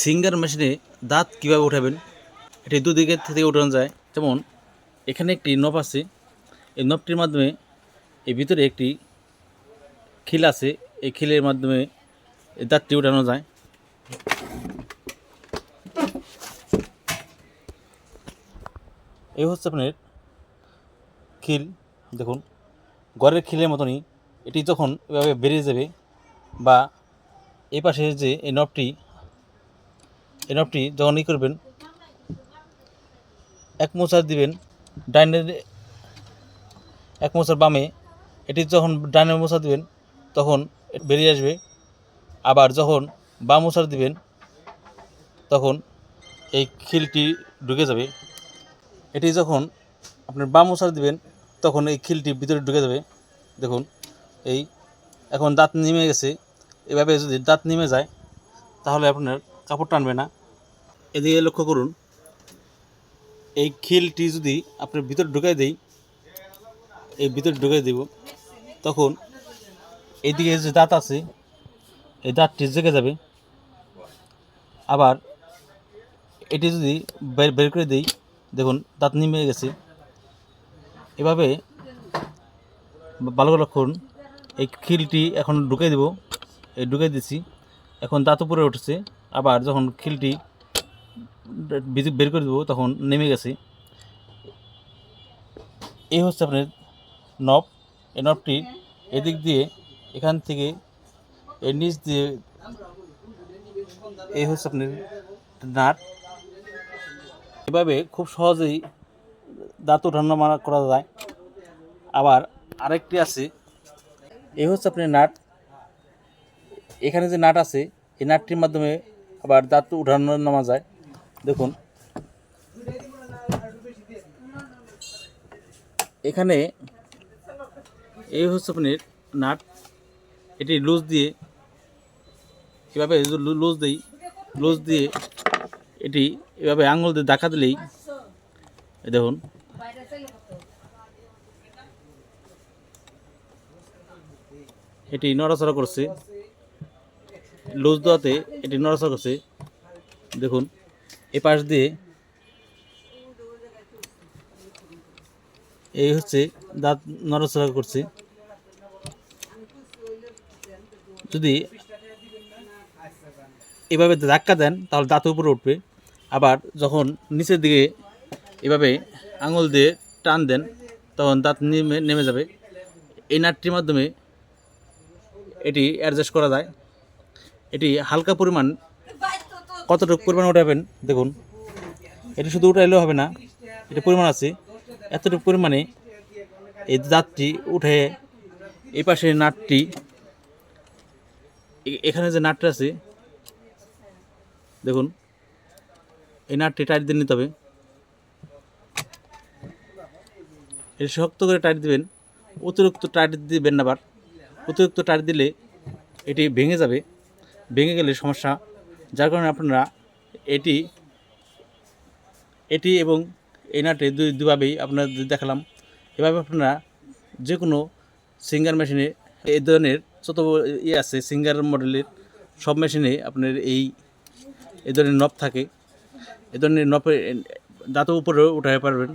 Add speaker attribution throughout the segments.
Speaker 1: Singer মেশিনে দাঁত কীভাবে উঠাবেন, এটি দুদিকে থেকে উঠানো যায়। যেমন, এখানে একটি নব আছে। এই নবটির মাধ্যমে এই ভিতরে একটি খিল আছে। এই খিলের মাধ্যমে এই দাঁতটি উঠানো যায়। এই হচ্ছে আপনার খিল, দেখুন। ঘরের খিলের মতনই। এটি যখন এভাবে বেরিয়ে যাবে বা এই পাশে যে এই নবটি এই যখন ই করবেন, এক মোচার দিবেন, ডাইনের এক মোচার বামে, এটি যখন ডাইনের মোচা দিবেন, তখন বেরিয়ে আসবে। আবার যখন বাম মোচার দিবেন, তখন এই খিলটি ঢুকে যাবে। এটি যখন আপনার বাম মোচার দিবেন, তখন এই খিলটি ভিতরে ঢুকে যাবে। দেখুন, এই এখন দাঁত নেমে গেছে। এভাবে যদি দাঁত নেমে যায়, তাহলে আপনার কাপড় টানবে না। এদিকে লক্ষ্য করুন, এই খিলটি যদি আপনার ভিতর ঢুকাই দেই, এই ভিতর ঢুকাই দেব, তখন এইদিকে যে দাঁত আছে, এই দাঁতটি জেগে যাবে। আবার এটি যদি বের বের করে দেই, দেখুন দাঁত নেমে গেছে। এভাবে ভালো করে লক্ষ্য এই খিলটি এখন ঢুকে দেব, এই ঢুকে দিছি এখন দাঁত উপরে উঠেছে। আবার যখন খিলটি বের করে দেবো, তখন নেমে গেছে। এই হচ্ছে আপনার নব এই নবটি এদিক দিয়ে এখান থেকে এর নিচ দিয়ে এই হচ্ছে আপনার নাট। এভাবে খুব সহজেই দাঁত ওঠানো মারা করা যায়। আবার আরেকটি আছে এই হচ্ছে আপনার নাট। এখানে যে নাট আছে, এই নাটটির মাধ্যমে আবার দাঁত উঠানো নামা যায়। দেখুন। এখানে এই হচ্ছে আপনার নাট। এটি লুজ দিয়ে, এভাবে লুজ দিই, লুজ দিয়ে এটি এভাবে আঙুল দিয়ে দেখা দিলেই দেখুন। এটি নড়াচড়া করছে। লুজ দেওয়াতে এটি নড়াচড়া করছে। দেখুন। এ পাশ দিয়ে। এই হচ্ছে দাঁত নড়াচড়া করছে। যদি এভাবে ধাক্কা দেন, তাহলে দাঁত উপরে উঠবে। আবার যখন নিচের দিকে এভাবে আঙুল দিয়ে টান দেন, তখন দাঁত নেমে নেমে যাবে। এই নাটটির মাধ্যমে এটি অ্যাডজাস্ট করা যায়। এটি হালকা পরিমাণ কতটুকু পরিমাণ উঠাবেন? দেখুন। এটা শুধু উঠাইলেও হবে না, এটা পরিমাণ আছে। এতটুকু পরিমাণে এই দাঁতটি উঠে, এই পাশে নাটটি এখানে যে নাটটা আছে, দেখুন। এই নাটটি টাইট দিয়ে নিতে হবে। এটা শক্ত করে টাইট দিবেন, অতিরিক্ত টাইট দিবেন আবার। অতিরিক্ত টাইট দিলে এটি ভেঙে যাবে। ভেঙে গেলে সমস্যা যার কারণে আপনারা এটি এটি এবং এই নাটে দুই দুভাবেই আপনাদের দেখালাম। এভাবে আপনারা যে কোনো সিঙ্গার মেশিনে এই ধরনের যত ইয়ে আছে, সিঙ্গার মডেলের সব মেশিনে আপনার এই, এ ধরনের নব থাকে। এ ধরনের নবে দাঁত উপরে উঠাতে পারবেন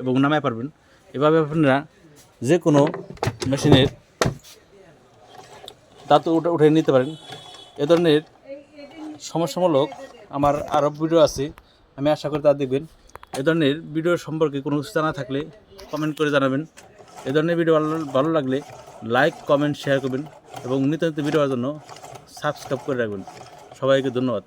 Speaker 1: এবং নামায় পারবেন। এভাবে আপনারা যে কোনো মেশিনের দাঁত উঠে নিতে পারেন। এ ধরনের সমস্যামূলক আমার আরও ভিডিও আছে, আমি আশা করি তা দেখবেন। এ ধরনের ভিডিও সম্পর্কে কোনো কিছু জানা থাকলে কমেন্ট করে জানাবেন। এ ধরনের ভিডিও ভালো ভালো লাগলে লাইক কমেন্ট শেয়ার করবেন এবং নিত্য নিত্য ভিডিওর জন্য সাবস্ক্রাইব করে রাখবেন। সবাইকে ধন্যবাদ।